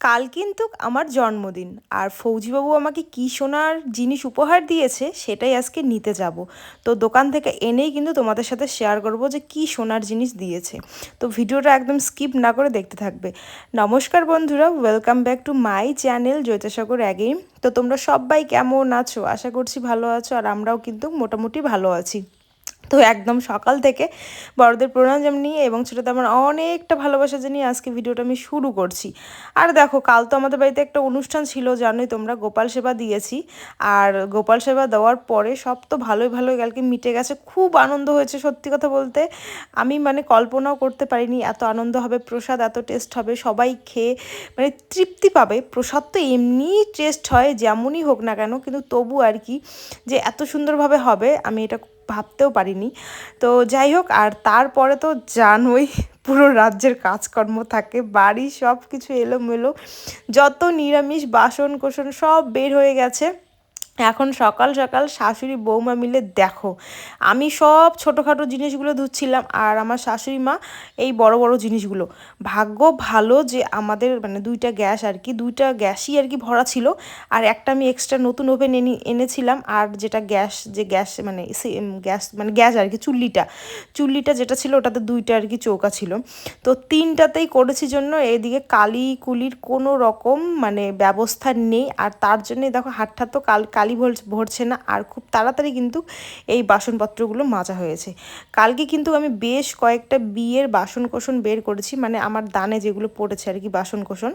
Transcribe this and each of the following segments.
কাল কিন্তু আমার জন্মদিন। আর ফৌজিবাবু আমাকে কী সোনার জিনিস উপহার দিয়েছে সেটাই আজকে নিতে যাব। তো দোকান থেকে এনেই কিন্তু তোমাদের সাথে শেয়ার করব যে কী সোনার জিনিস দিয়েছে। তো ভিডিওটা একদম স্কিপ না করে দেখতে থাকবে। নমস্কার বন্ধুরা welcome back to my channel Jaitasagar again তো তোমরা সবাই কেমন আছো? আশা করছি ভালো আছো, আর আমরাও কিন্তু মোটামুটি ভালো আছি। তো একদম সকাল থেকে বড়দের প্রণাম নিয়ে এবং ছোটোতে আমার অনেকটা ভালোবাসা জানিয়ে আজকে ভিডিওটা আমি শুরু করছি। আর দেখো, কাল তো আমাদের বাড়িতে একটা অনুষ্ঠান ছিল, জানোই তোমরা, গোপাল সেবা দিয়েছি। আর গোপাল সেবা দেওয়ার পরে সব তো ভালোই ভালোই কালকে মিটে গেছে, খুব আনন্দ হয়েছে সত্যি কথা বলতে। আমি মানে কল্পনাও করতে পারিনি, এত আনন্দ হবে, প্রসাদ এত টেস্ট হবে, সবাই খেয়ে মানে তৃপ্তি পাবে। প্রসাদ তো এমনি টেস্ট হয়, যেমনই হোক না কেন, কিন্তু তবু আর কি যে এত সুন্দরভাবে হবে, আমি এটা ভাবতেও পারিনি। তো যাই হোক, আর তারপরে তো জানোই পুরো রাজ্যের কাজকর্ম থাকে, বাড়ি সব কিছু এলোমেলো, যত নিরামিষ বাসন কোসন সব বের হয়ে গেছে। এখন সকাল সকাল শাশুড়ি বৌমা মিলে দেখো। আমি সব ছোটোখাটো জিনিসগুলো ধুচ্ছিলাম আর আমার শাশুড়ি মা এই বড় বড় জিনিসগুলো। ভাগ্য ভালো যে আমাদের মানে দুইটা গ্যাস আর কি, দুইটা গ্যাসই আর কি ভরা ছিল। আর একটা আমি এক্সট্রা নতুন ওভেন এনে, এনেছিলাম আর যেটা গ্যাস, যে গ্যাস মানে গ্যাস মানে গ্যাস আর কি, চুল্লিটা। চুল্লিটা যেটা ছিল ওটাতে দুইটা আর কি চৌকা ছিল। তো তিনটাতেই করেছি জন্য এদিকে কালি কুলির কোনো রকম মানে ব্যবস্থা নেই। আর তার জন্যে দেখো হাটটা তো কাল, কালি কালি ভরছে না। আর খুব তাড়াতাড়ি কিন্তু এই বাসনপত্রগুলো মাজা হয়েছে। কালকে কিন্তু আমি বেশ কয়েকটা বিয়ের বাসন কোসন বের করেছি। মানে আমার দানে যেগুলো পড়েছে আর কি বাসন কোসন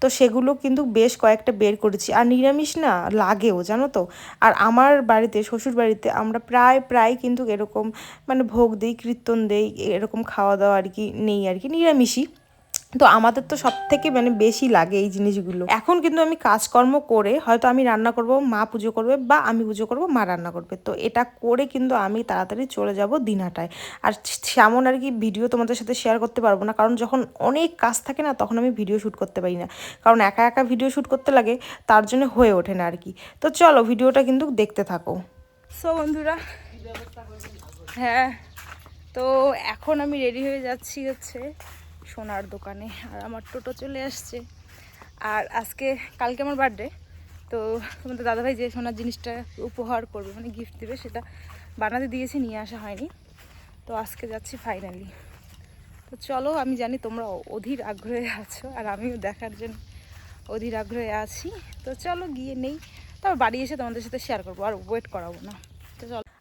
তো সেগুলো কিন্তু বেশ কয়েকটা বের করেছি। আর নিরামিষ না, লাগেও, জানো তো? আর আমার বাড়িতে, শ্বশুর বাড়িতে আমরা প্রায় প্রায় কিন্তু এরকম মানে ভোগ দিই, কীর্তন দেই, এরকম খাওয়া দাওয়া আর কি নেই আর কি, নিরামিষই। তো আমাদের তো সব থেকে মানে বেশি লাগে এই জিনিসগুলো। এখন কিন্তু আমি কাজকর্ম করে হয়তো আমি রান্না করব, মা পুজো করবে বা আমি পুজো করব, মা রান্না করবে। তো এটা করে কিন্তু আমি তাড়াতাড়ি চলে যাব দিনাটায় আর সেমন আর কি ভিডিও তোমাদের সাথে শেয়ার করতে পারব না, কারণ যখন অনেক কাজ থাকে না, তখন আমি ভিডিও শ্যুট করতে পারি না। কারণ একা একা ভিডিও শ্যুট করতে লাগে, তার জন্য হয়ে ওঠে না আর কি। তো চলো ভিডিওটা কিন্তু দেখতে থাকো। সো বন্ধুরা হ্যাঁ তো এখন আমি রেডি হয়ে যাচ্ছি হচ্ছে সোনার দোকানে, আর আমার টোটো চলে আসছে। আর আজকে, কালকে আমার বার্থডে তো তোমাদের দাদাভাই যে সোনার জিনিসটা উপহার করবে মানে গিফট দেবে, সেটা বানাতে দিয়েছি, নিয়ে আসা হয়নি। তো আজকে যাচ্ছি ফাইনালি তো চলো, আমি জানি তোমরা অধীর আগ্রহে আছো, আর আমিও দেখার জন্য অধীর আগ্রহে আছি। তো চলো, গিয়ে নেই। তারপর বাড়ি এসে তোমাদের সাথে শেয়ার করব, আর ওয়েট করাবো না।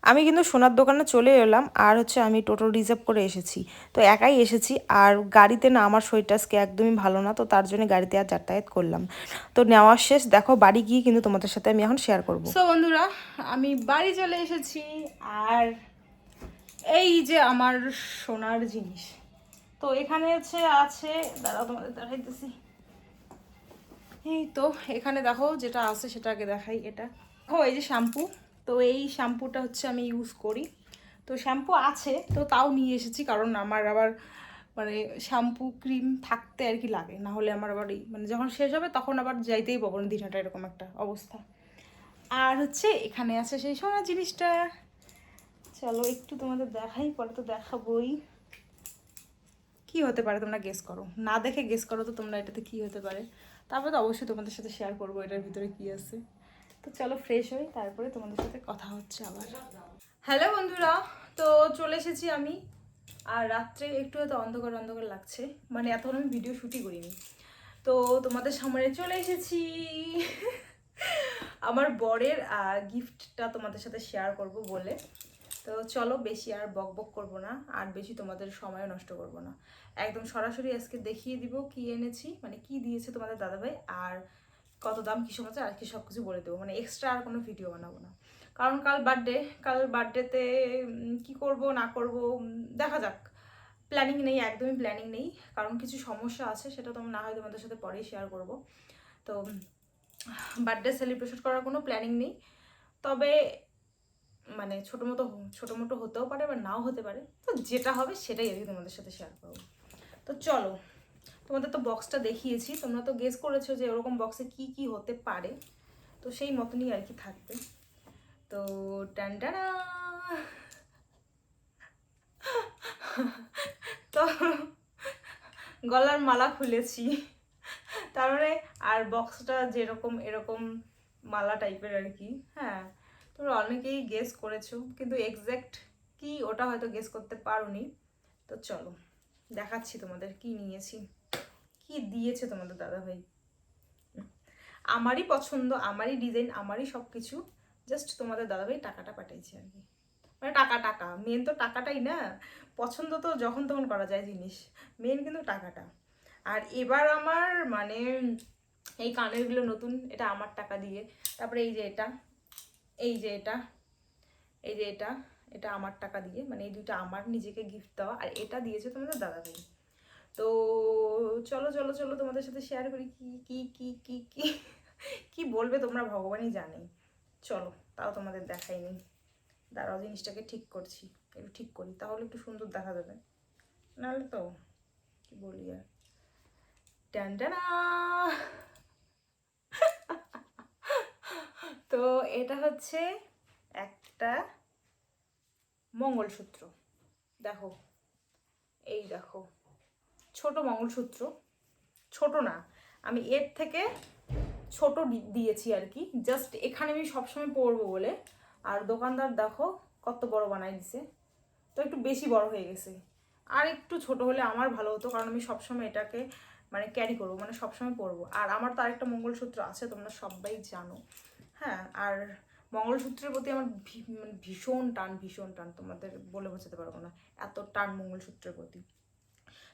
আমি কিন্তু সোনার দোকানে চলে এলাম আর হচ্ছে আমি টোটো রিজার্ভ করে এসেছি। তো একাই এসেছি আর গাড়িতে না আমার শরীরটা আজকে একদমই ভালো না, তো তার জন্য গাড়িতে আর যাতায়াত করলাম। তো নেওয়ার শেষ, দেখো বাড়ি গিয়ে কিন্তু তোমাদের সাথে আমি এখন শেয়ার করব। সো বন্ধুরা, আমি বাড়ি চলে এসেছি আর এই যে আমার সোনার জিনিস। তো এখানে হচ্ছে আছে, দাঁড়াও তোমাদের দেখাইতেছি। এই তো, এখানে দেখো যেটা আছে সেটাকে দেখাই, এটা। ও, এই যে শ্যাম্পু। তো এই শ্যাম্পুটা হচ্ছে আমি ইউজ করি। তো শ্যাম্পু আছে, তো তাও নিয়ে এসেছি কারণ আমার আবার মানে শ্যাম্পু ক্রিম থাকতে আর কি লাগে। না হলে আমার আবার এই মানে যখন শেষ হবে তখন আবার যাইতেই পাবো না, দিনাটা এরকম একটা অবস্থা। আর হচ্ছে এখানে আছে সেই সোনা জিনিসটা। চলো একটু তোমাদের দেখাই, পরে তো দেখাবই। কি হতে পারে তোমরা গেস করো? না দেখে গেস করো তো তোমরা এটাতে কি হতে পারে। তারপরে তো অবশ্যই তোমাদের সাথে শেয়ার করব, এটার ভিতরে কি আছে। তো চলো ফ্রেশ হই, তারপরে তোমাদের সাথে কথা হচ্ছে আবার। হ্যালো বন্ধুরা, তো চলে এসেছি আমি। আর রাত্রে একটু হয়তো অন্ধকার অন্ধকার লাগছে মানে এতক্ষণ আমি ভিডিও শ্যুটই করিনি। তো তোমাদের সামনে চলে এসেছি। আমার বরের গিফটটা তোমাদের সাথে শেয়ার করব বলে। তো চলো বেশি আর বক বক করব না, আর বেশি তোমাদের সময় নষ্ট করব না। একদম সরাসরি আজকে দেখিয়ে দিব কি এনেছি মানে কি দিয়েছে তোমাদের দাদাভাই, আর কত দাম, কী সময় আর কি সব কিছু বলে দেবো। মানে এক্সট্রা আর কোনো ভিডিও বানাবো না। কারণ কাল বার্থডে কাল বার্থডেতে কি করব, না করব দেখা যাক। প্ল্যানিং নেই, একদমই প্ল্যানিং নেই। কারণ কিছু সমস্যা আছে, সেটা তো না হয় তোমাদের সাথে পরেই শেয়ার করব। তো বার্থডে সেলিব্রেশন করার কোনো প্ল্যানিং নেই। তবে মানে ছোটো মতো ছোটো মোটো হতেও পারে বা নাও হতে পারে। তো যেটা হবে সেটাই আর কি তোমাদের সাথে শেয়ার করব। তো চলো তোমাদের তো বক্সটা দেখিয়েছি, তোমরা তো গেস করেছ যে ওরকম বক্সে কি কি হতে পারে। তো সেই মতনই আর কি থাকবে। তো টানটানা তো গলার মালা খুলেছি। তারপরে আর বক্সটা যেরকম, এরকম মালা টাইপের আর কি। হ্যাঁ তোমরা অনেকেই গেস করেছ, কিন্তু এক্স্যাক্ট কি ওটা হয়তো গেস করতে পারোনি। তো চলো, দেখাচ্ছি তোমাদের কি নিয়েছি। কি দিয়েছে তোমাদের দাদা ভাই আমারই পছন্দ, আমারই ডিজাইন আমারই সব কিছু জাস্ট তোমাদের দাদাভাই টাকাটা পাঠাইছে আর কি। মানে টাকা টাকা মেন তো টাকাটাই না, পছন্দ তো যখন তখন করা যায় জিনিস মেন কিন্তু টাকাটা। আর এবার আমার মানে এই কানেরগুলো নতুন, এটা আমার টাকা দিয়ে, তারপরে এই যে এটা, এই যে এটা, এই যে এটা এটা আমার টাকা দিয়ে মানে এই দুইটা আমার নিজেকে গিফট দেওয়া, আর এটা দিয়েছে তোমাদের দাদাভাই। তো চলো চলো চলো তোমাদের সাথে শেয়ার করি কি কি কি কি কি কি বলবে তোমরা ভগবানই জানে। চলো, তাও তোমাদের দেখাইনি। দাঁড়াও, জিনিসটাকে ঠিক করছি, একটু ঠিক করি, তাহলে একটু সুন্দর দেখা যাবে। নাহলে তো, কি বলি আর। টান তো এটা হচ্ছে একটা মঙ্গলসূত্র। দেখো, এই দেখো। ছোট মঙ্গলসূত্র। ছোট না, আমি এর থেকে ছোট দিয়েছি আর কি। জাস্ট এখানে আমি সবসময় পরবো বলে। আর দোকানদার দেখো কত বড় বানাই দিছে। তো একটু বেশি বড় হয়ে গেছে। আর একটু ছোট হলে আমার ভালো হতো, কারণ আমি সবসময় এটাকে মানে ক্যারি করব মানে সবসময় পরবো। আর আমার তো আরেকটা মঙ্গলসূত্র আছে, তোমরা সবাই জানো। হ্যাঁ আর মঙ্গলসূত্রের প্রতি আমার মানে ভীষণ টান ভীষণ টান। তোমাদের বলে বোঝাতে পারব না, এত টান মঙ্গলসূত্রের প্রতি।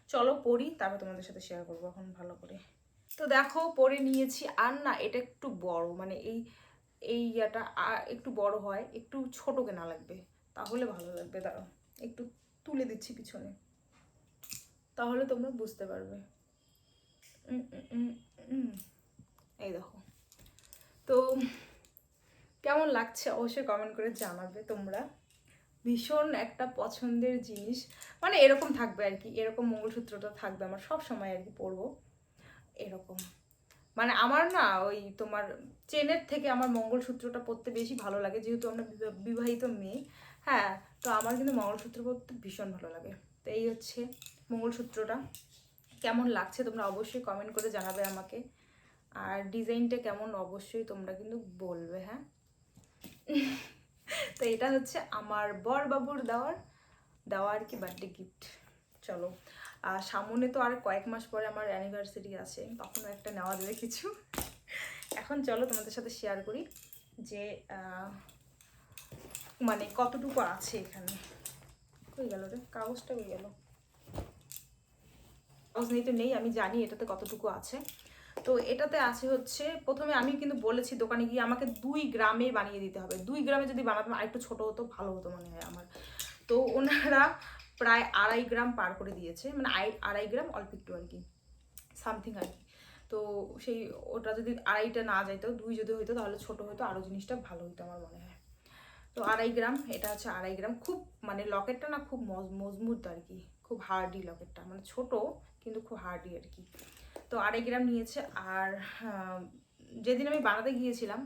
চলো পড়ি, তারপর তোমাদের সাথে শেয়ার করব, এখন ভালো করে। তো দেখো পরে নিয়েছি। আর না, এটা একটু বড় মানে এই এই ইয়াটা একটু বড় হয়, একটু ছোট কেনা লাগবে, তাহলে ভালো লাগবে। দাঁড়াও, একটু তুলে দিচ্ছি পিছনে। তাহলে তোমরা বুঝতে পারবে। এই দেখো। তো কেমন লাগছে? অবশ্যই কমেন্ট করে জানাবে তোমরা। ভীষণ একটা পছন্দের জিনিস। মানে এরকম থাকবে আর কি, এরকম মঙ্গলসূত্রটা থাকবে আমার সব সময় আর কি পরবো। এরকম। মানে আমার না ওই তোমার চেনের থেকে আমার মঙ্গলসূত্রটা পরতে বেশি ভালো লাগে, যেহেতু আমরা বিবা- বিবাহিত মেয়ে। হ্যাঁ তো আমার কিন্তু মঙ্গলসূত্র পরতে ভীষণ ভালো লাগে। তো এই হচ্ছে মঙ্গলসূত্রটা। কেমন লাগছে তোমরা অবশ্যই কমেন্ট করে জানাবে আমাকে। আর ডিজাইনটা কেমন অবশ্যই তোমরা কিন্তু বলবে হ্যাঁ? তো এটা হচ্ছে আমার বর বাবুর দেওয়ার, দেওয়া আর কি বার্থডে গিফট চলো। আর সামনে তো আর কয়েক মাস পরে আমার অ্যানিভার্সারি আছে, তখনও একটা নেওয়া যাবে কিছু। এখন চলো তোমাদের সাথে শেয়ার করি যে মানে কতটুকু আছে এখানে। কই গেল রে? কাগজটা কই গেল? কাগজ নেই তো নেই, আমি জানি এটাতে কতটুকু আছে। তো এটাতে আছে হচ্ছে, প্রথমে আমি কিন্তু বলেছি দোকানে গিয়ে আমাকে দুই গ্রামে বানিয়ে দিতে হবে। দুই গ্রামে যদি বানাতাম, আরেকটু ছোটো হতো, ভালো হতো মনে হয় আমার। তো ওনারা প্রায় আড়াই গ্রাম পার করে দিয়েছে মানে আড়াই গ্রাম, অল্প একটু আর কি, সামথিং আর কি। তো সেই, ওটা যদি আড়াইটা না যাইতো, দুই যদি হইতো, তাহলে ছোট হতো আরও জিনিসটা ভালো হতো আমার মনে হয়। তো আড়াই গ্রাম, এটা হচ্ছে আড়াই গ্রাম, খুব মানে লকেটটা না খুব মজ- মজবুত আর কি, খুব হার্ডি লকেটটা মানে ছোট, কিন্তু খুব হার্ডি আর কি। তো আড়াই গ্রাম নিয়েছে আর যেদিন আমি বানাতে গিয়েছিলাম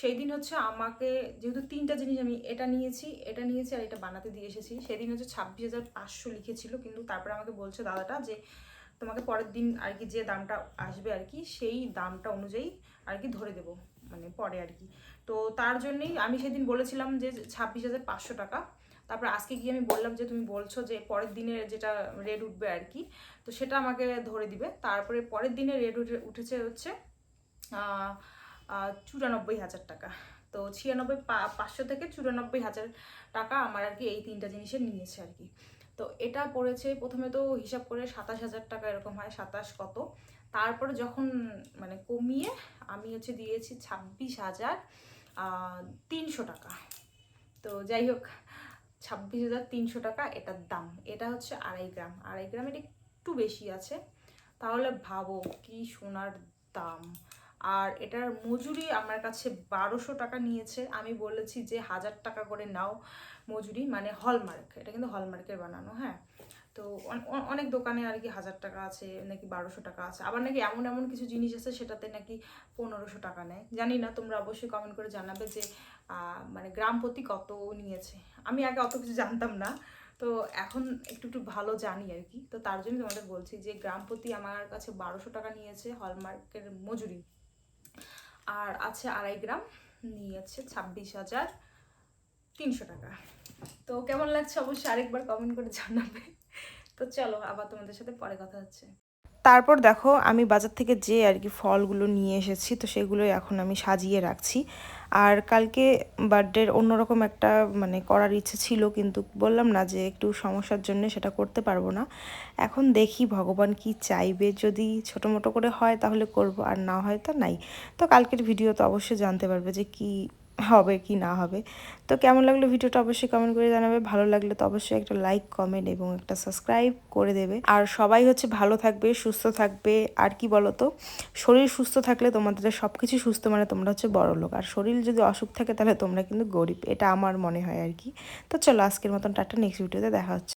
সেই দিন হচ্ছে আমাকে যেহেতু তিনটা জিনিস আমি এটা নিয়েছি এটা নিয়েছি আর এটা বানাতে দিয়ে এসেছি, সেদিন হচ্ছে ছাব্বিশ হাজার পাঁচশো লিখেছিল, কিন্তু তারপরে আমাকে বলছে দাদাটা যে তোমাকে পরের দিন আর কি যে দামটা আসবে আর কি, সেই দামটা অনুযায়ী আর কি ধরে দেবো মানে পরে আর কি। তো তার জন্যেই আমি সেদিন বলেছিলাম যে ছাব্বিশ হাজার পাঁচশো টাকা তারপর আজকে গিয়ে আমি বললাম যে, তুমি বলছো যে পরের দিনের যেটা রেট উঠবে আর কি তো সেটা আমাকে ধরে দিবে। তারপরে পরের দিনে রেট উঠে, উঠেছে হচ্ছে চুরানব্বই হাজার টাকা। তো ছিয়ানব্বই পাঁচশো থেকে চুরানব্বই হাজার টাকা আমার আর কি এই তিনটা জিনিসের নিয়েছে আর কি তো এটা পড়েছে, প্রথমে তো হিসাব করে সাতাশ হাজার টাকা এরকম হয়, সাতাশ কত? তারপরে যখন মানে কমিয়ে আমি হচ্ছে দিয়েছি ছাব্বিশ হাজার তিনশো টাকা। তো যাই হোক ছাব্বিশ হাজার তিনশো টাকা এটার দাম। এটা হচ্ছে আড়াই গ্রাম। আড়াই গ্রামের একটু বেশি আছে। তাহলে ভাবো কি সোনার দাম। আর এটার মজুরি আমার কাছে বারোশো টাকা নিয়েছে। আমি বলেছি যে হাজার টাকা করে নাও মজুরি মানে হলমার্ক এটা কিন্তু হলমার্কের বানানো হ্যাঁ? তো অনেক দোকানে আর কি হাজার টাকা আছে, নাকি বারোশো টাকা আছে। আবার নাকি এমন এমন কিছু জিনিস আছে সেটাতে নাকি পনেরোশো টাকা নেয়। জানি না, তোমরা অবশ্যই কমেন্ট করে জানাবে যে মানে গ্রাম প্রতি কত নিয়েছে। আমি আগে অত কিছু জানতাম না। তো এখন একটু একটু ভালো জানি আর কি। তো তার জন্য তোমাদের বলছি যে, গ্রাম প্রতি আমার কাছে বারোশো টাকা নিয়েছে হলমার্কের মজুরি। আর আছে আড়াই গ্রাম, নিয়েছে ছাব্বিশ হাজার তিনশো টাকা। তো কেমন লাগছে? অবশ্যই আরেকবার কমেন্ট করে জানাবে। তো চলো আবার তোমাদের সাথে পরে কথা হচ্ছে। তারপর দেখো, আমি বাজার থেকে যে আর কি ফলগুলো নিয়ে এসেছি, তো সেগুলোই এখন আমি সাজিয়ে রাখছি। আর কালকে বার্থডের অন্যরকম একটা মানে করার ইচ্ছে ছিল, কিন্তু বললাম না যে একটু সমস্যার জন্য সেটা করতে পারব না। এখন দেখি ভগবান কি চাইবে, যদি ছোটো মোটো করে হয় তাহলে করব, আর না হয় তো নাই। তো কালকের ভিডিও তো অবশ্যই জানতে পারবে যে কি হবে কি না হবে। তো কেমন লাগল ভিডিওটা অবশ্যই কমেন্ট করে জানাবে। ভালো লাগলে তো অবশ্যই একটা লাইক কমেন্ট এবং একটা সাবস্ক্রাইব করে দেবে। আর সবাই হচ্ছে ভালো থাকবে, সুস্থ থাকবে। আর কি বলো তো শরীর সুস্থ থাকলে তোমাদের সব কিছু সুস্থ মানে তোমরা হচ্ছে বড় লোক। আর শরীর যদি অসুখ থাকে তাহলে তোমরা কিন্তু গরিব। এটা আমার মনে হয় আর কি। তো চলো আজকের মতন টাটা নেক্সট ভিডিওতে দেখা হচ্ছে।